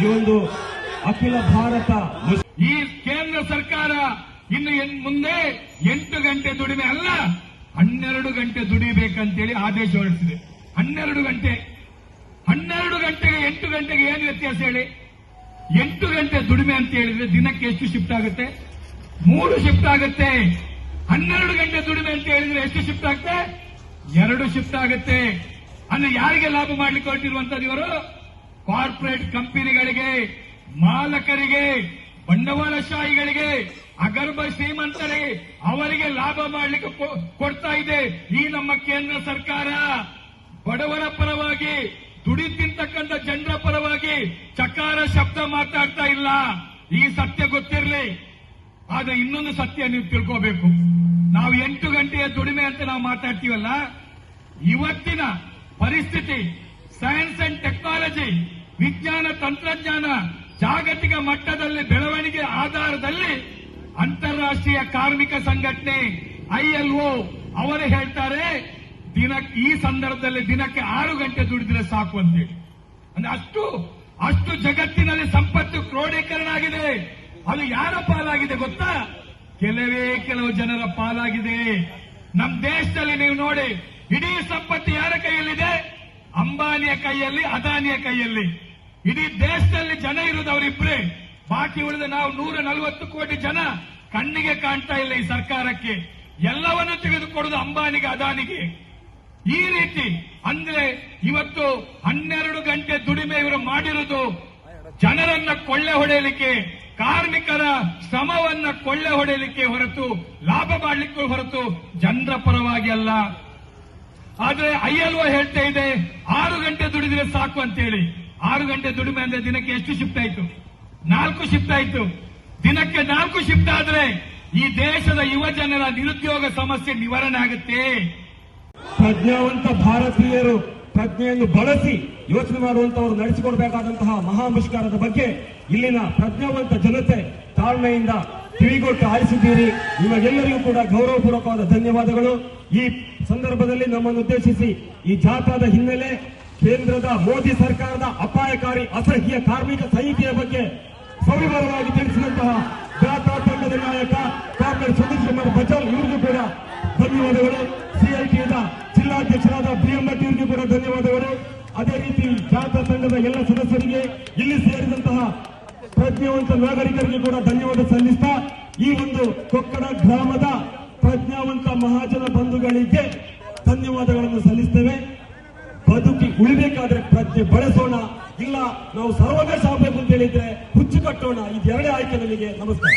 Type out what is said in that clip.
ಈ ಅಖಿಲ ಭಾರತ ಈ ಕೇಂದ್ರ ಸರ್ಕಾರ ಇನ್ನು ಮುಂದೆ ಎಂಟು ಗಂಟೆ ದುಡಿಮೆ ಅಲ್ಲ, ಹನ್ನೆರಡು ಗಂಟೆ ದುಡಿಬೇಕಂತೇಳಿ ಆದೇಶ ಹೊರಡಿಸಿದೆ. ಹನ್ನೆರಡು ಗಂಟೆ. ಹನ್ನೆರಡು ಗಂಟೆಗೆ ಎಂಟು ಗಂಟೆಗೆ ಏನು ವ್ಯತ್ಯಾಸ ಹೇಳಿ? ಎಂಟು ಗಂಟೆ ದುಡಿಮೆ ಅಂತ ಹೇಳಿದ್ರೆ ದಿನಕ್ಕೆ ಎಷ್ಟು ಶಿಫ್ಟ್ ಆಗುತ್ತೆ? ಮೂರು ಶಿಫ್ಟ್ ಆಗುತ್ತೆ. ಹನ್ನೆರಡು ಗಂಟೆ ದುಡಿಮೆ ಅಂತ ಹೇಳಿದ್ರೆ ಎಷ್ಟು ಶಿಫ್ಟ್ ಆಗುತ್ತೆ? ಎರಡು ಶಿಫ್ಟ್ ಆಗುತ್ತೆ. ಅಂದ್ರೆ ಯಾರಿಗೆ ಲಾಭ ಮಾಡ್ಲಿಕ್ಕೆ ಹೊರಟಿರುವಂತದ್ದು ಇವರು? ಕಾರ್ಪೊರೇಟ್ ಕಂಪನಿಗಳಿಗೆ, ಮಾಲಕರಿಗೆ, ಬಂಡವಾಳಶಾಹಿಗಳಿಗೆ ಅಗರ್ಭ ಶ್ರೀಮಂತರಿಗೆ ಅವರಿಗೆ ಲಾಭ ಮಾಡಲಿಕ್ಕೆ ಕೊಡ್ತಾ ಇದೆ. ಈ ನಮ್ಮ ಕೇಂದ್ರ ಸರ್ಕಾರ ಬಡವರ ಪರವಾಗಿ, ದುಡಿ ತಿಂತಕ್ಕಂಥ ಜನರ ಪರವಾಗಿ ಚಕಾರ ಶಬ್ದ ಮಾತಾಡ್ತಾ ಇಲ್ಲ. ಈ ಸತ್ಯ ಗೊತ್ತಿರಲಿ. ಆದ್ರೆ ಇನ್ನೊಂದು ಸತ್ಯ ನೀವು ತಿಳ್ಕೋಬೇಕು. ನಾವು ಎಂಟು ಗಂಟೆಯ ದುಡಿಮೆ ಅಂತ ನಾವು ಮಾತಾಡ್ತೀವಲ್ಲ? ಇವತ್ತಿನ ಪರಿಸ್ಥಿತಿ ಸೈನ್ಸ್ ಅಂಡ್ ಟೆಕ್ನಾಲಜಿ ವಿಜ್ಞಾನ ತಂತ್ರಜ್ಞಾನ ಜಾಗತಿಕ ಮಟ್ಟದಲ್ಲಿ ಬೆಳವಣಿಗೆ ಆಧಾರದಲ್ಲಿ ಅಂತಾರಾಷ್ಟ್ರೀಯ ಕಾರ್ಮಿಕ ಸಂಘಟನೆ ಐಎಲ್ಒ ಅವರು ಹೇಳ್ತಾರೆ, ದಿನ ಈ ಸಂದರ್ಭದಲ್ಲಿ ದಿನಕ್ಕೆ ಆರು ಗಂಟೆ ದುಡಿದ್ರೆ ಸಾಕು ಅಂತೇಳಿ ಅಂದ್ರೆ ಅಷ್ಟು ಅಷ್ಟು ಜಗತ್ತಿನಲ್ಲಿ ಸಂಪತ್ತು ಕ್ರೋಢೀಕರಣ ಆಗಿದೆ. ಅದು ಯಾರ ಪಾಲಾಗಿದೆ ಗೊತ್ತಾ? ಕೆಲವೇ ಕೆಲವು ಜನರ ಪಾಲಾಗಿದೆ. ನಮ್ಮ ದೇಶದಲ್ಲಿ ನೀವು ನೋಡಿ, ಇಡೀ ಸಂಪತ್ತು ಯಾರ ಕೈಯಲ್ಲಿದೆ? ಅಂಬಾನಿಯ ಕೈಯಲ್ಲಿ, ಅದಾನಿಯ ಕೈಯಲ್ಲಿ. ಇಡೀ ದೇಶದಲ್ಲಿ ಜನ ಇರೋದು ಅವರಿಬ್ರೇ. ಬಾಕಿ ಉಳಿದ ನಾವು ನೂರ ನಲವತ್ತು ಕೋಟಿ ಜನ ಕಣ್ಣಿಗೆ ಕಾಣ್ತಾ ಇಲ್ಲ ಈ ಸರ್ಕಾರಕ್ಕೆ. ಎಲ್ಲವನ್ನು ತೆಗೆದುಕೊಡೋದು ಅಂಬಾನಿಗೆ, ಅದಾನಿಗೆ. ಈ ರೀತಿ ಅಂದ್ರೆ ಇವತ್ತು ಹನ್ನೆರಡು ಗಂಟೆ ದುಡಿಮೆ ಇವರು ಮಾಡಿರುವುದು ಜನರನ್ನ ಕೊಳ್ಳೆ ಹೊಡೆಯಲಿಕ್ಕೆ, ಕಾರ್ಮಿಕರ ಶ್ರಮವನ್ನ ಕೊಳ್ಳೆ ಹೊಡೆಯಲಿಕ್ಕೆ ಹೊರತು, ಲಾಭ ಮಾಡಲಿಕ್ಕೆ ಹೊರತು ಜನರ ಪರವಾಗಿ ಅಲ್ಲ. ಆದ್ರೆ ಐಎಲ್ಒ ಹೇಳ್ತಾ ಇದೆ, ಆರು ಗಂಟೆ ದುಡಿದ್ರೆ ಸಾಕು ಅಂತೇಳಿ. ಆರು ಗಂಟೆ ದುಡಿಮೆ ಅಂದ್ರೆ ದಿನಕ್ಕೆ ಎಷ್ಟು ಶಿಫ್ಟ್ ಆಯ್ತು? ನಾಲ್ಕು ಶಿಫ್ಟ್ ಆಯ್ತು. ದಿನಕ್ಕೆ ನಾಲ್ಕು ಶಿಫ್ಟ್ ಆದ್ರೆ ಈ ದೇಶದ ಯುವ ಜನರ ನಿರುದ್ಯೋಗ ಸಮಸ್ಯೆ ನಿವಾರಣೆ ಆಗುತ್ತೆ. ಪ್ರಜ್ಞಾವಂತ ಭಾರತೀಯರು ಪ್ರಜ್ಞೆಯನ್ನು ಬಳಸಿ ಯೋಚನೆ ಮಾಡುವಂತವರು ನಡೆಸಿಕೊಡಬೇಕಾದಂತಹ ಮಹಾ ಮುಷ್ಕರದ ಬಗ್ಗೆ ಇಲ್ಲಿನ ಪ್ರಜ್ಞಾವಂತ ಜನತೆ ತಾಳ್ಮೆಯಿಂದ ಕಿವಿಗೊಟ್ಟು ಆರಿಸಿದ್ದೀರಿ. ನಿಮಗೆಲ್ಲರಿಗೂ ಕೂಡ ಗೌರವಪೂರ್ವಕವಾದ ಧನ್ಯವಾದಗಳು. ಈ ಸಂದರ್ಭದಲ್ಲಿ ನಮ್ಮನ್ನು ಉದ್ದೇಶಿಸಿ ಈ ಜಾಥಾದ ಹಿನ್ನೆಲೆ ಕೇಂದ್ರದ ಮೋದಿ ಸರ್ಕಾರದ ಅಪಾಯಕಾರಿ ಅಸಹ್ಯ ಕಾರ್ಮಿಕ ಸಂಹಿತೆಯ ಬಗ್ಗೆ ಸವಿವರವಾಗಿ ತಿಳಿಸಿದಂತಹ ಜಾಥಾ ತಂಡದ ನಾಯಕ ಕಾಂಗ್ರೆಸ್ ಸತೀಶ್ ಕುಮಾರ್ ಬಜಾಲ್ ಇವರಿಗೂ ಕೂಡ ಧನ್ಯವಾದಗಳು. ಸಿಐಟಿಯ ಜಿಲ್ಲಾಧ್ಯಕ್ಷರಾದ ಬಿಎಂ ಭಟ್ ಇವರಿಗೂ ಕೂಡ ಧನ್ಯವಾದಗಳು. ಅದೇ ರೀತಿ ಜಾಥಾ ತಂಡದ ಎಲ್ಲ ಸದಸ್ಯರಿಗೆ ಇಲ್ಲಿ ಸೇರಿದಂತಹ ಪ್ರಜ್ಞಾವಂತ ನಾಗರಿಕರಿಗೆ ಕೂಡ ಧನ್ಯವಾದ ಸಲ್ಲಿಸ್ತಾ ಈ ಒಂದು ಕೊಕ್ಕಡ ಗ್ರಾಮದ ಪ್ರಜ್ಞಾವಂತ ಮಹಾಜನ ಬಂಧುಗಳಿಗೆ ಧನ್ಯವಾದಗಳನ್ನು ನಾವು ಸರ್ವದೇ ಸಾಬೇಕು ಅಂತ ಹೇಳಿದ್ರೆ ಹುಚ್ಚು ಕಟ್ಟೋಣ. ಇದೆರಡೇ ಆಯ್ಕೆ ನಮಗೆ. ನಮಸ್ಕಾರ.